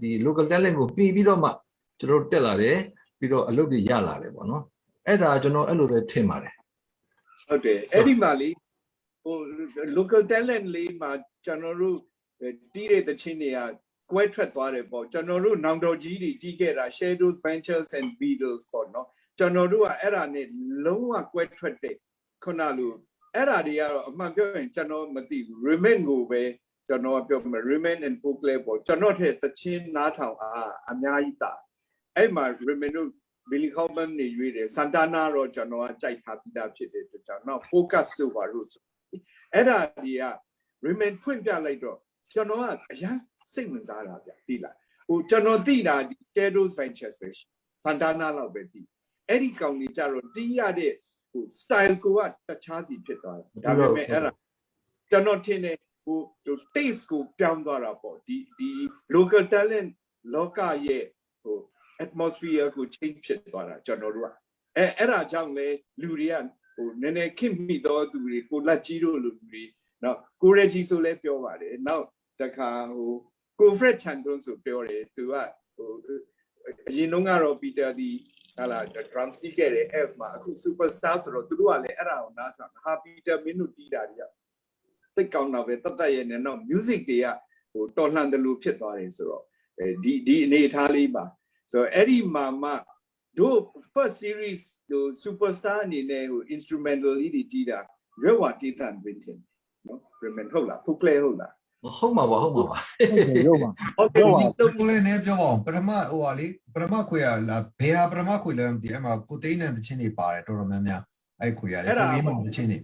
ဒီ local talent ကိုပြီးပြီးတော့မှကျွန်တော်တို့တက်လာတယ် ပြီးတော့အလုပ်တွေရလာတယ်ပေါ့နော်အဲ့ဒါကျွန်တော်အဲ့လိုပဲထင်ပါတယ်ဟုတ်တယ်အဲ့ဒီမှာလေဟို local talent လေးမှာကျွန်တော်တို့တီးတဲ့တချင်းတွေကကွဲထွက်သွားတယ်ပေါ့ကျွန်တော်တို့နောင်တော်ကြီးတွေတီးခဲ့တာ Shadows Ventures and Beatles ပေါ့နော်ကျွန်တော်တို့ကအဲ့ဒါနဲ့လုံးဝကွဲထွက်တဲ့ခုနလိုအဲ့ဒါတွေကတော့အမှန်ပြောရင်ကျွန်တော်မသိဘူး remain ကိုပဲကျွန်တော်ကပြောမယ် remain and booklet ပေါ့ကျွန်တော်တဲ့တချင်းနားထောင်အားအများကြီးတာ အဲ့မှာ remain တို့ Billy Cobham နေရွေးတယ် Santana တော့ကျွန်တော်ကကြိုက်ထားပြီးသားဖြစ်တဲ့အတွက်ကြောင့်နောက် focus တို့ပါလို့ဆိုအဲ့ဒါတွေက remain ဖွင့်ပြလိုက်တော့ကျွန်တော်ကအရင်စိတ်ဝင်စားတာဗျသိလားဟိုကျွန်တော်သိတာဒီ Shadows Ventures ပဲရှိ Santana လောက်ပဲသိအဲ့ဒီကောင်ကြီးကြတော့တီးရတဲ့ဟို style ကိုကတခြားစီဖြစ်သွားတာဒါပေမဲ့အဲ့ဒါကျွန်တော်ထင်တယ်ဟို taste ကိုပြောင်းသွားတာပေါ့ဒီဒီ local talent လောကရဲ့ဟို atmosphere ကို change ဖြစ်သွားတာကျွန်တော်တို့ကအဲအဲ့ဒါကြောင့်လေလူတွေကဟိုနည်းနည်းခင်မိတော့သူတွေကိုလက်ကြီးတို့လူတွေနော်ကိုရကြီးဆိုလဲပြောပါတယ်နောက်တခါဟိုကိုဖရက်ချန်တွန်းဆိုပြောတယ်သူကဟိုအရင်တုန်းကတော့ပီတာဒီဟာလာ drum stick ခဲ့တဲ့ F မှာအခု superstar ဆိုတော့သူတို့ကလည်းအဲ့ဒါကိုနားထောင်ဟာပီတာမင်းတို့တီးတာတွေကသိကောင်းတာပဲတတ်တတ်ရဲ့နဲ့တော့ music တွေကဟိုတော်လှန်တယ်လို့ဖြစ်သွားတယ်ဆိုတော့အဲဒီဒီအနေအထားလေးပါ ဆိုတော့အဲ့ဒီမှာမှတို့ first series ဟို superstar အနေနဲ့ဟို instrumental လေးတွေတီးတာရွက်ဝါတီးတန်ဝင်တင်နော် remember ဟုတ်လားဖုတ်ကလဲဟုတ်လားဟုတ်မှာပါဟုတ်မှာပါဟုတ်တယ်ရုပ်ပါဟုတ်တယ်ဟုတ်ပါဒီဒီတော့ကိုလည်းနည်းပြောပါအောင်ပထမဟိုဟာလေပထမခွေရလာဘယ်ဟာပထမခွေလဲမသိအဲ့မှာကိုသိန်းတဲ့တချင်းတွေပါတယ်တော်တော်များများအဲ့ခွေရတယ်ကိုလေးမှတချင်းတွေ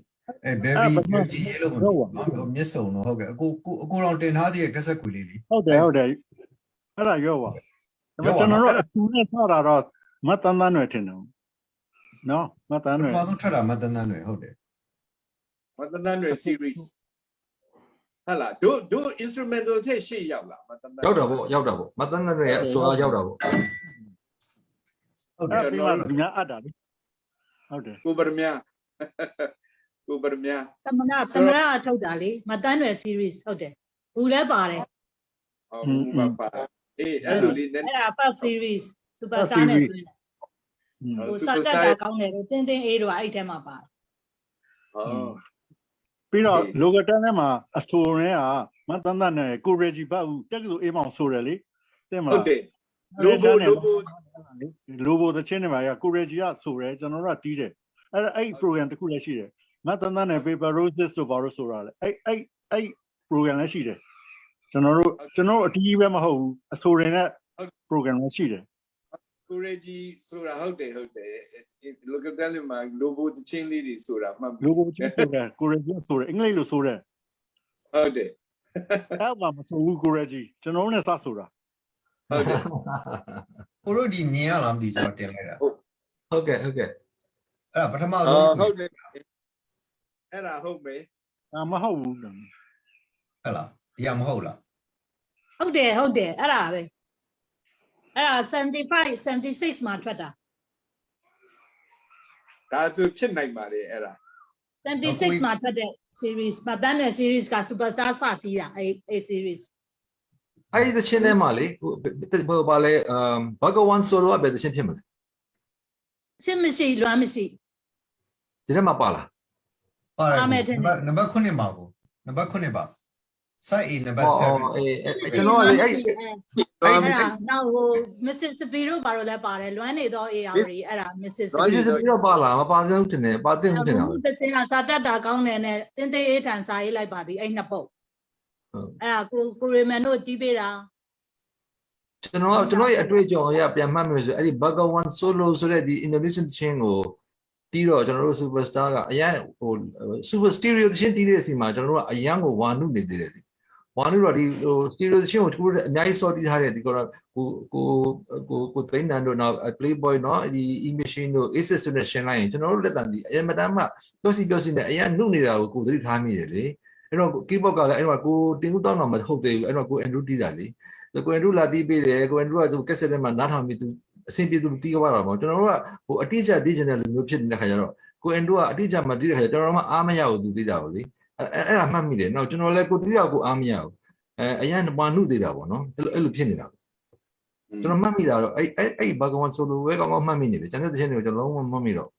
အဲ very beauty အဲ့လိုမျိုးနော်မျက်စုံတော့ဟုတ်ကဲ့အကိုကိုအကိုတော်တင်ထားတဲ့ကက်ဆက်ခွေလေးလေဟုတ်တယ်ဟုတ်တယ်အဲ့ဒါရုပ်ပါ ဒါပေမဲ့ကျွန်တော်တို့အထူးနဲ့စတာတော့မတ်တန်းတန်းတွေထင်တယ်နော်မတ်တန်းပတွေထမဆုံးထွက်တာမတန်းတန်းတွေဟုတ်တယ်မတနန်တွေ series ဟလာတို့တို့ instrumental ထည့်ရှေ့ရောက်လာမတနန်ရောက်တာပေါ့ရောက်တာပေါ့မတန်းတဲ့ရဲ့အစွာရောက်တာပေါ့ဟုတ်တယ်အဲ့ဒီမှာဒီများအပ်တာလေဟုတ်တယ်ကိုဗရမညာကိုဗရမညာသမဏသမဏအထုတ်တာလေမတန်းရွယ် series ဟုတ်တယ်ဘူးလည်းပါတယ်ဟုတ်ဘူးပါပါ အေးအဲ့လိုလေးနည်းအဲ့ဒါ first series superstar နဲ့တွဲတာဟိုစကတ်တာကောင်းတယ်လို့တင်းတင်းအေးတော့အဲ့ထဲမှာပါတယ်ဟောပြီးတော့ logo တန်းထဲမှာအဆိုရဲကမတ်တန်းတန်းနဲ့ကိုရေဂျီဘတ်ဦးတက်ကလူအေးမောင်ဆိုတယ်လေတင်မဟုလားတ်တယ် logo logo လိုဘိုသချင်းတွေမှာကကိုရေဂျီကဆိုရဲကျွန်တော်တို့ကတီးတယ်အဲ့ဒါအဲ့ program တစ်ခုလည်းရှိတယ်မတ်တန်းတန်းနဲ့ paper roses ဆိုပါလို့ဆိုတာလေအဲ့အဲ့အဲ့ program လည်းရှိတယ် ကျွန်တော်တို့ကျွန်တော်တို့အတီးပဲမဟုတ်ဘူးအဆိုရင်နဲ့ program လည်းရှိတယ်ကိုရေဂျီဆိုတာဟုတ်တယ်ဟုတ်တယ် logo တန်းလေးမှာ logo တချင်းလေးတွေဆိုတာမှတ်ပြီလိုဘိုချင်းဆိုတယ်ကိုရေဂျီကဆိုတယ်အင်္ဂလိပ်လိုဆိုတယ်ဟုတ်တယ်အဲ့မှာမဆိုဘူးကိုရေဂျီကျွန်တော်တို့နဲ့စဆိုတာဟုတ်တယ်ကိုတို့ဒီမြင်ရလားမသိကျွန်တော်တင်လိုက်တာဟုတ်ကဲ့ဟုတ်ကဲ့အဲ့ဒါပထမအော်ဆုံးဟုတ်တယ်အဲ့ဒါဟုတ်မယ်အာမဟုတ်ဘူးဟဲ့လား ဒီကမဟုတ်လားဟုတ်တယ်ဟုတ်တယ်အဲ့ဒါပဲအဲ့ဒါ75 76မှာထွက်တာဒါဆိုဖြစ်နိုင်ပါတယ်အဲ့ဒါ76မှာထွက်တဲ့ series မတန်းရွယ် series က superstar စပြီးတာအဲ့အဲ့ series အဲ့ဒီသချင်းထဲမှာလေဟိုဟိုပါလေအမ်ဘဂဝမ်ဆိုလိုကဘယ်သချင်းဖြစ်မလဲရှင်းမရှိလွမ်းမရှိဒီထဲမှာပါလားပါတယ်ပါမယ်ထင်တယ်နံပါတ်9ပါကိုနံပါတ်9ပါ site A နံပါတ်အော်7အေးအဲ့ကျွန်တော်ကလေအဲ့အဲ့ဒါနောက်ဟို Mrs. Spiro ဘာလို့လဲပါတယ်လွမ်းနေတော့ AR အဲ့ဒါ Mrs. ဘာလို့စပြီးတော့ပါလားမပါသေးဘူးတင်တယ်ပါသိဘူးတင်တာဘူးတစ်စင်းကစာတက်တာကောင်းတယ်နဲ့တင်းသေးအေးထန်စာရေးလိုက်ပါပြီအဲ့နှစ်ပုတ်ဟုတ်အဲ့ဒါကိုကိုရီမန်တို့တီးပေးတာကျွန်တော်ကျွန်တော်ရဲ့အတွေ့အကြုံအရပြန်မှတ်မယ်ဆိုအဲ့ဒီ Burger One Solo ဆိုတဲ့ဒီ Indonesian ချင်းကိုတီးတော့ကျွန်တော်တို့ Superstar ကအရင်ဟို Super Stereo ချင်းတီးတဲ့အစီမှာကျွန်တော်တို့ကအရင်ကိုဝါနုနေသေးတယ် လေဝါနုတော့ဒီဟို Stereo ချင်းကိုထူးတဲ့အများကြီးစော်တီးထားတဲ့ဒီကတော့ကိုကိုကိုကိုသိန်းတန်တို့နောက် Playboy เนาะဒီ e-machine တို့ Asus တို့နဲ့ရှင်းလိုက်ရင်ကျွန်တော်တို့လက်တံဒီအရင်မတမ်းမှပြောစီပြောစီနဲ့အရင်နုနေတာကိုကိုသတိထားမိတယ်လေအဲ့တော့ keyboard ကလည်းအဲ့တော့ကိုတင်ဦးတောင်းတော့မဟုတ်သေးဘူးအဲ့တော့ကို Andrew တီးတာလေ ကိုအန်ဒရူလာတီးပေးတယ်ကိုအန်ဒရူကသူကက်ဆက်ထဲမှာနားထောင်ပြီးသူအဆင်ပြေသူတီးကြပါတော့ပေါ့ကျွန်တော်တို့ကဟိုအတိအကျတီးချင်တဲ့လူမျိုးဖြစ်နေတဲ့ခါကျတော့ကိုအန်ဒရူကအတိအကျမတီးတဲ့ခါကျကျွန်တော်တို့မှအားမရဘူးသူတီးတာပေါ့လေ အဲအဲ့ဒါမှတ်မိတယ်နော်ကျွန်တော်လည်းကိုတီးတာကိုအားမရဘူးအဲအရင်ဘာနုသေးတာပေါ့နော်အဲ့လိုအဲ့လိုဖြစ်နေတာကျွန်တော်မှတ်မိတာတော့အဲ့အဲ့အဲ့ဘာကောင်ဆိုလိုဝဲကောင်မှတ်မိနေတယ်ကျန်တဲ့တခြင်းတွေကိုကျွန်တော်လုံးဝမမှတ်မိတော့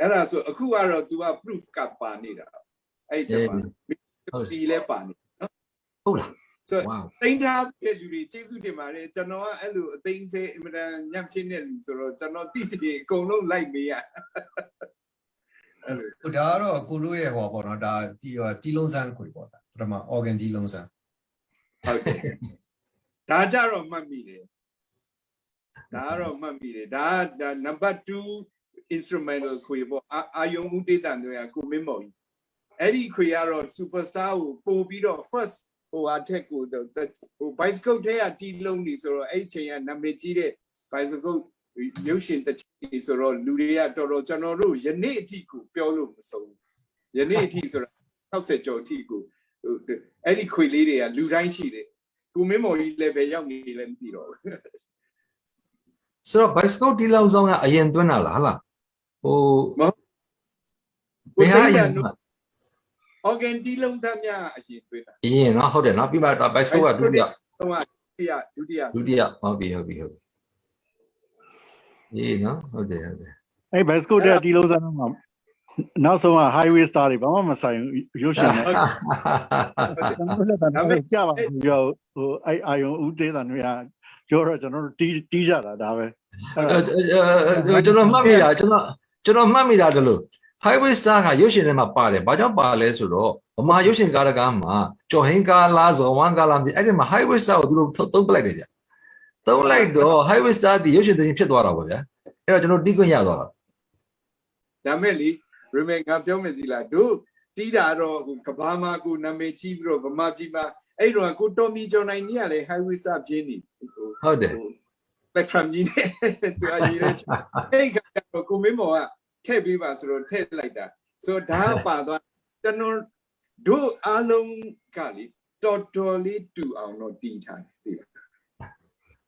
အဲ့ဒါဆိုအခုကတော့ तू က proof ကပါနေတာအဲ့ဒီမှာဟုတ်ဒီလဲပါနေဟုတ်လားဆိုဝါတိန်ထားတဲ့လူတွေကျေးဇူးတင်ပါတယ်ကျွန်တော်ကအဲ့လိုအသိစိတ်အင်မတန်ညံ့ဖြစ်နေလူဆိုတော့ကျွန်တော်သိစီအကုန်လုံးလိုက်မေးရအဲ့လို ဟိုဒါကတော့ကိုတို့ရဲ့ဟောပေါ့နော်ဒါတီတီလုံးစမ်းခွေပေါ့ဒါပထမ organ တီလုံးစမ်းဟုတ်တယ်ဒါကြတော့မှတ်မိတယ်ဒါကတော့မှတ်မိတယ်ဒါဒါ number 2 instrumental ခွေပေါ့အာအာယုံဦးဒေသတွေကကိုမင်းမော်ကြီးအဲ့ဒီခွေကတော့ superstar ကိုပို့ပြီးတော့ first ဟိုအထက်ကိုဟို bicycle ထဲကတီးလုံးနေဆိုတော့အဲ့ဒီချိန်ကနာမည်ကြီးတဲ့ bicycle ရုပ်ရှင်တစ်ချီဆိုတော့လူတွေကတော်တော်ကျွန်တော်တို့ယနေ့အထိကိုပြောလို့မဆုံးဘူးယနေ့အထိဆိုတော့60ကျော်အထိကိုဟိုအဲ့ဒီခွေလေးတွေကလူတိုင်းရှိတယ်ကိုမင်းမော်ကြီးလည်းပဲရောက်နေလည်းမသိတော့ဘူးဆိုတော့ bicycle တီးလောင်ဆောင်ကအရင်သွင်းတာလားဟလားဟိုကိုဘယ်ဟာသိအရရင်နော် organ တီးလုံးစမ်းများအရှင်တွေ့တာအရင်နော်ဟုတ်တယ်နော်ပြီးမှတော့ bicycle ကဒုတိယတော့ဒုတိယဒုတိယဒုတိယဟုတ်ပြီဟုတ်ပြီဟုတ်ပြီ အေးနော်ဟုတ်တယ်ဟုတ်တယ်အဲ့ဘက်စကုတ်တဲ့ဒီလုံးစမ်းမှာနောက်ဆုံးက highway star တွေဘာမှမဆိုင်ဘူးရုပ်ရှင်နဲ့ကျွန်တော်လည်းတော့ကြာပါဘူးရောဟိုအဲ့အာယုံဦးသေးတာတွေကပြောတော့ကျွန်တော်တို့တီးတီးကြတာဒါပဲအဲ့ဒါကျွန်တော်မှတ်မိတာကျွန်တော်ကျွန်တော်မှတ်မိတာတလို့ highway star ကရုပ်ရှင်ထဲမှာပါတယ်ဘာကြောင့်ပါလဲဆိုတော့ဗမာရုပ်ရှင်ကားတကားမှာကျော်ဟင်းကားလားဇော်ဝမ်းကားလားမသိအဲ့ဒီမှာ highway star ကိုသူတို့သုံးပလိုက်တယ်ဗျ သုံးလိုက်တော့ highway star ဒီရုပ်ရှင်တင်ဖြစ်သွားတာပေါ့ဗျာအဲ့တော့ကျွန်တော်တီးခွင့်ရသွားတာဒါမဲ့လေရမေငါပြောမယ်ဒီလားတို့တီးတာတော့ဟိုကဘာမှာကိုနာမည်ကြီးပြီးတော့ဗမာပြည်မှာအဲ့တော့ကိုတော်မီကျော်နိုင်ကြီးကလည်း highway star ပြင်းနေဟိုဟုတ်တယ် spectrum ကြီးနဲ့သူအရေးတဲ့အဲ့ကတော့ကိုမင်းမော်ကထည့်ပေးပါဆိုတော့ထည့်လိုက်တာဆိုတော့ဒါကပါသွားကျွန်တော်တို့အားလုံးကလေတော်တော်လေးတူအောင်တော့တည်ထားတယ်သိပါ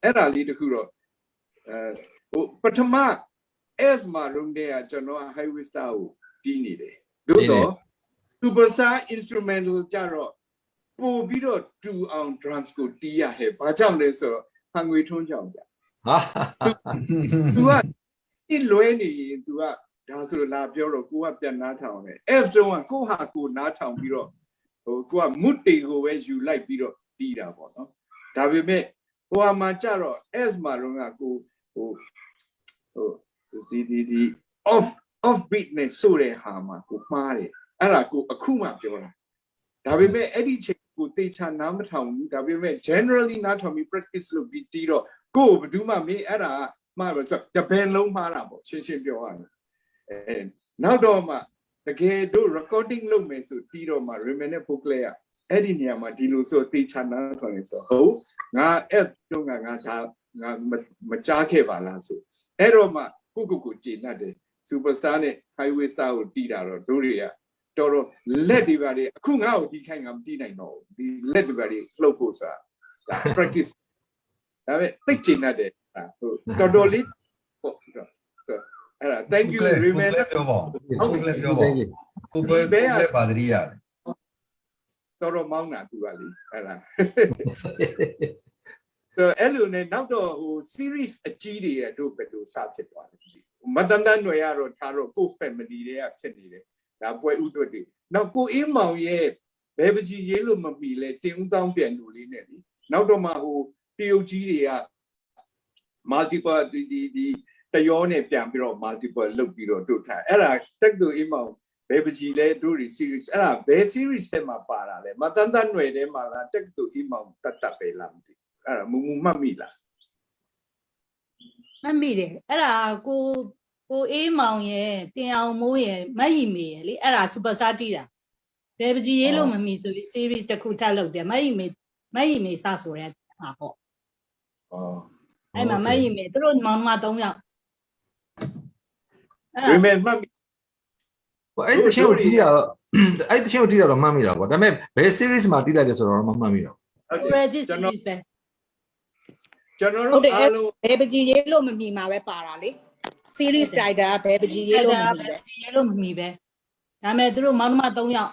အဲ့ဒါလေးတခုတော့အဲဟိုပထမ S မှာရုံးတဲ့ကကျွန်တော် highway star ကိုတီးနေတယ်သို့တော့ superstar instrumental ကြတော့ပို့ပြီးတော့တူအောင် drums ကိုတီးရတယ်ဘာကြောင့်လဲဆိုတော့ဟန်ငွေထွန်းကြောင့်ကြဟာ तू ကဒီလွဲနေရင် तू ကဒါဆိုလာပြောတော့ကိုကပြန်နားထောင်တယ် F တုံးကကိုဟာကိုနားထောင်ပြီးတော့ဟိုကိုကမွတ်တေကိုပဲယူလိုက်ပြီးတော့တီးတာပေါ့နော်ဒါပေမဲ့ ဟိုဟာမှာကြတော့ S မှာတော့ကကိုဟိုဟိုဒီဒီဒီ off off beat နဲ့ဆိုတဲ့ဟာမှာကိုမှားတယ်အဲ့ဒါကိုအခုမှပြောတာဒါပေမဲ့အဲ့ဒီချိန်ကိုတေချာနားမထောင်ဘူးဒါပေမဲ့ generally နားထောင်ပြီး practice လုပ်ပြီးတီးတော့ကိုယ်ဘယ်သူမှမင်းအဲ့ဒါမှားတော့တပင်လုံးမှားတာပေါ့ရှင်းရှင်းပြောရရင်အဲနောက်တော့မှတကယ်တို့ recording လုပ်မယ်ဆိုတီးတော့မှ remain နဲ့ booklet ရ အဲ့ဒီနေရာမှာဒီလိုဆိုတေချာနာထောင်နေဆိုဟုတ်ငါအဲ့တော့ငါငါဒါငါမကြားခဲ့ပါလားဆိုအဲ့တော့မှကိုကိုကိုကြည်နှက်တယ် superstar နဲ့ highway star ကိုတီးတာတော့တို့တွေကတော်တော်လက်တွေပါတွေအခုငါ့ကိုတီးခိုင်းငါမတီးနိုင်တော့ဘူးဒီလက်တွေပါတွေလှုပ်ဖို့ဆိုတာဒါ practice ဒါပေမဲ့သိတ်ချင်တတ်တယ်ဟာဟိုတော်တော်လေးပေါ့အဲ့ဒါ thank you ကို remain လည်းပြောပါကိုလည်းပြောပါကိုပဲကိုလည်းပါတရီရတယ် တော်တော်မောင်းတာသူကလေအဲ့ဒါဆိုအဲ့လိုနဲ့နောက်တော့ဟို series အကြီးတွေရဲ့တို့ဘယ်လိုစဖြစ်သွားလဲမတန်တန်တွေကတော့ထားတော့ကို family တွေကဖြစ်နေတယ်ဒါပွဲဥတွတ်တွေနောက်ကိုအေးမောင်ရဲ့ဘယ်ပကြီးရေးလို့မမီလဲတင်ဦးတောင်းပြန်လူလေးနဲ့လीနောက်တော့မှဟိုတရုတ်ကြီးတွေက multiple ဒီဒီဒီတရောနဲ့ပြန်ပြီးတော့ multiple လုပ်ပြီးတော့တို့ထားအဲ့ဒါတက်တူအေးမောင် ဘယ်ပကြီးလဲတို့ဒီ series အဲ့ဒါဘယ် series ထဲမှာပါတာလဲမတန်တန်ຫນွယ်ထဲမှာလားတက်တူအေးမောင်တတ်တတ်ပဲလားမသိအဲ့ဒါမူမူမှတ်မိလားမှတ်မိတယ်အဲ့ဒါကိုကိုအေးမောင်ရဲ့တင်အောင်မိုးရဲ့မတ်ရီမေရဲ့လေအဲ့ဒါစူပါစတာတီးတာဘယ်ပကြီးရေးလို့မမီဆိုပြီး series တစ်ခုထပ်လုပ်တယ်မတ်ရီမေမတ်ရီမေစဆိုတဲ့ဟာပေါ့ဩအဲ့မှာမတ်ရီမေသူတို့မောင်နှမ၃ယောက်အဲ့ဒါ remain မှတ်မိ အဲ့တချင်းကိုတီးရတော့အဲ့တချင်းကိုတီးရတော့မှတ်မိတာပေါ့ဒါပေမဲ့ဘယ် series မှာတီးလိုက်လဲဆိုတော့မမှတ်မိတော့ဟုတ်တယ် register ကျွန်တော် series ပဲကျွန်တော်ဟုတ်တို့တယ်အားလုံးဘယ်ပကြီးရေးလို့မမီမှာပဲပါတာလေ series rider ဘယ်ပကြီးရေးလို့မမီပဲကြည့်ရလို့မမီပဲဒါပေမဲ့သူတို့မောင်နှမ၃ယောက်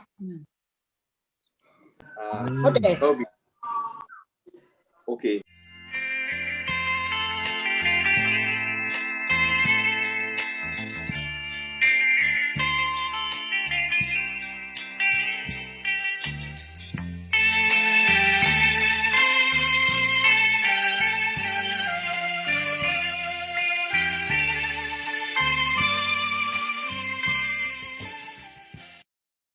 အာဟုတ်တယ်ဟုတ်ပြီ okay